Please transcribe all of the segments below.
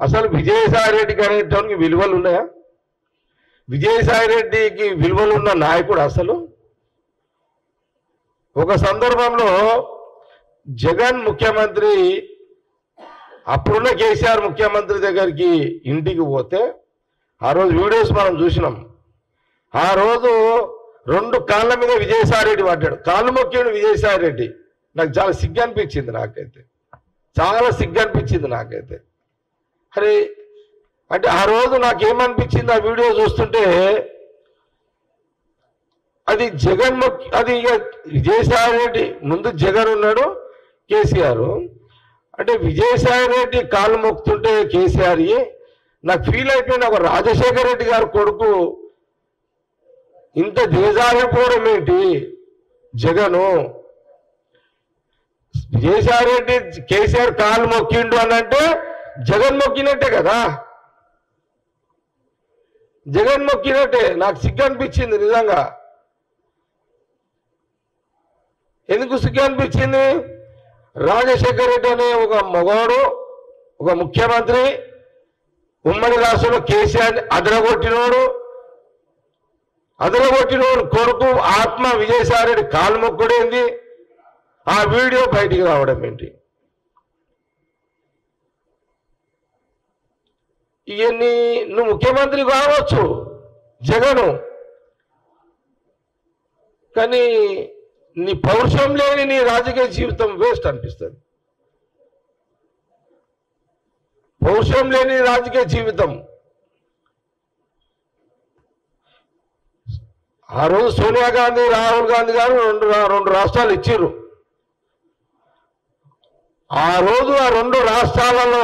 అసలు విజయసాయి రెడ్డికి అనేటానికి విలువలు ఉన్నాయా విజయసాయి రెడ్డికి విలువలు ఉన్న నాయకుడు అసలు? ఒక సందర్భంలో జగన్ ముఖ్యమంత్రి అప్పుడున్న కేసీఆర్ ముఖ్యమంత్రి దగ్గరికి ఇంటికి పోతే ఆ రోజు వీడియోస్ మనం చూసినాం. ఆ రోజు రెండు కాళ్ళ మీద విజయసాయి రెడ్డి పడ్డాడు. కాళ్ళు మొక్కాడు విజయసాయి రెడ్డి నాకు చాలా సిగ్గు అనిపించింది నాకైతే. చాలా సిగ్గు అనిపించింది నాకైతే. అరే అంటే ఆ రోజు నాకేమనిపించింది ఆ వీడియో చూస్తుంటే అది జగన్ అది ఇక విజయసాయి రెడ్డి ముందు జగన్ ఉన్నాడు కేసీఆర్. అంటే విజయసాయి రెడ్డి కాళ్ళు మొక్కుతుంటే కేసీఆర్ నాకు ఫీల్ అయిపోయింది ఒక రాజశేఖర రెడ్డి గారు కొడుకు. ఇంత దిగజారిపోవడం ఏంటి? జగను. విజయసాయి రెడ్డి కేసీఆర్ కాళ్ళు మొక్కిండు అని అంటే జగన్ మొక్కినట్టే కదా? జగన్ మొక్కినట్టే నాకు సిగ్గు అనిపించింది నిజంగా. ఎందుకు సిగ్గు అనిపించింది రాజశేఖర్ రెడ్డి అనే ఒక మగవాడు ఒక ముఖ్యమంత్రి ఉమ్మడి రాష్ట్రంలో కేసీఆర్ అదరగొట్టినోడు అదరగొట్టినోడు కొడుకు ఆత్మ విజయసాయి రెడ్డి కాలుమొక్కుడేంది? ఆ వీడియో బయటికి రావడం ఏంటి? ఇవన్నీ నువ్వు ముఖ్యమంత్రి కావచ్చు జగను. కానీ నీ పౌరుషం లేని నీ రాజకీయ జీవితం వేస్ట్ అనిపిస్తుంది. పౌరుషం లేని రాజకీయ జీవితం. ఆ రోజు సోనియా గాంధీ రాహుల్ గాంధీ గారు రెండు రెండు రాష్ట్రాలు ఇచ్చిర్రు. ఆ రోజు ఆ రెండు రాష్ట్రాలలో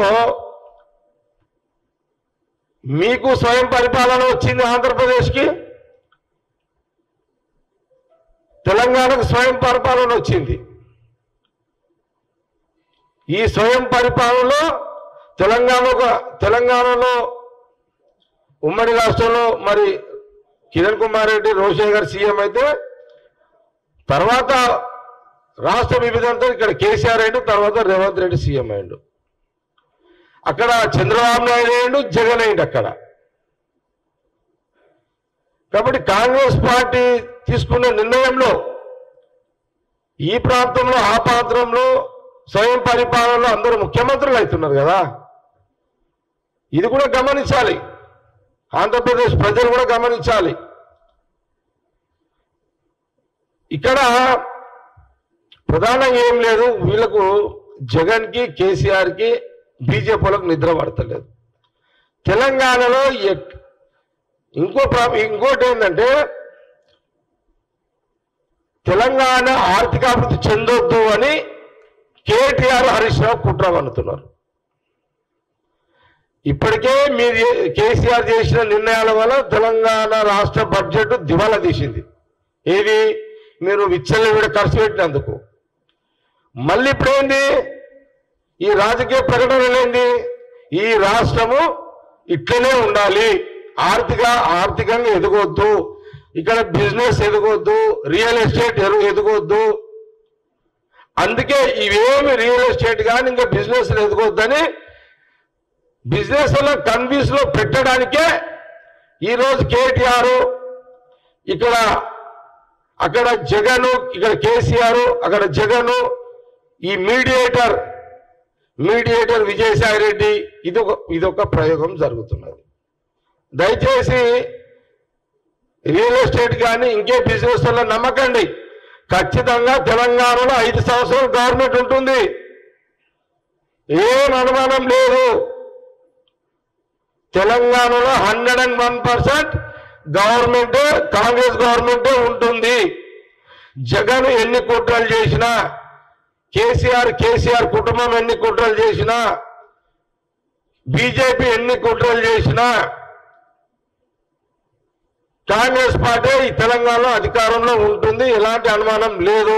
మీకు స్వయం పరిపాలన వచ్చింది ఆంధ్రప్రదేశ్కి? తెలంగాణకు స్వయం పరిపాలన వచ్చింది. ఈ స్వయం పరిపాలనలో తెలంగాణకు తెలంగాణలో ఉమ్మడి రాష్ట్రంలో మరి కిరణ్ కుమార్ రెడ్డి రోషయ్య గారు సీఎం అయితే తర్వాత రాష్ట్ర విభజనతో ఇక్కడ కేసీఆర్ అయ్యిండు తర్వాత రేవంత్ రెడ్డి సీఎం అయ్యిండు. అక్కడ చంద్రబాబు నాయుడు అయ్యిండు జగన్ అయ్యండి అక్కడ. కాబట్టి కాంగ్రెస్ పార్టీ తీసుకున్న నిర్ణయంలో ఈ ప్రాంతంలో ఆ ప్రాంతంలో స్వయం పరిపాలనలో అందరూ ముఖ్యమంత్రులు అవుతున్నారు కదా. ఇది కూడా గమనించాలి. ఆంధ్రప్రదేశ్ ప్రజలు కూడా గమనించాలి. ఇక్కడ ప్రధానంగా ఏం లేదు వీళ్ళకు జగన్కి కేసీఆర్కి బీజేపీలకు నిద్ర పడతలేదు. తెలంగాణలో ఇంకో ఇంకోటి ఏంటంటే తెలంగాణ ఆర్థికాభివృద్ధి చెందొద్దు అని కేటీఆర్ హరీష్ రావు కుట్ర పన్నుతున్నారు. ఇప్పటికే మీ కేసీఆర్ చేసిన నిర్ణయాల వల్ల తెలంగాణ రాష్ట్ర బడ్జెట్ దివాలా తీసింది. ఏది? మీరు విచ్చలవిడ ఖర్చు పెట్టినందుకు. మళ్ళీ ఇప్పుడేంది? ఈ రాజకీయ ప్రకటన ఏంది ఈ రాష్ట్రము ఇట్లనే ఉండాలి. ఆర్థిక ఆర్థికంగా ఎదగొద్దు. ఇక్కడ బిజినెస్ ఎదగొద్దు. రియల్ ఎస్టేట్ ఎదగొద్దు. అందుకే ఇవేమి రియల్ ఎస్టేట్ కానీ ఇంకా బిజినెస్ ఎదగొద్దని బిజినెస్లో కన్ఫ్యూజ్లో పెట్టడానికే ఈరోజు కేటీఆర్ ఇక్కడ అక్కడ జగన్ ఇక్కడ కేసీఆర్ అక్కడ జగన్ ఈ మీడియేటర్ మీడియేటర్ విజయసాయి రెడ్డి ఇది ఒక ఇది ఒక ప్రయోగం జరుగుతున్నది. దయచేసి రియల్ ఎస్టేట్ కానీ ఇంకే బిజినెస్ వల్ల నమ్మకండి. ఖచ్చితంగా తెలంగాణలో ఐదు సంవత్సరాలు గవర్నమెంట్ ఉంటుంది. ఏం అనుమానం లేదు. తెలంగాణలో hundred and one percent government Congress government ఉంటుంది. జగన్ ఎన్ని కుట్రలు చేసినా కేసీఆర్ కేసీఆర్ కుటుంబం ఎన్ని కుట్రలు చేసినా బీజేపీ ఎన్ని కుట్రలు చేసినా కాంగ్రెస్ పార్టీ ఈ తెలంగాణలో అధికారంలో ఉంటుంది ఎలాంటి అనుమానం లేదు.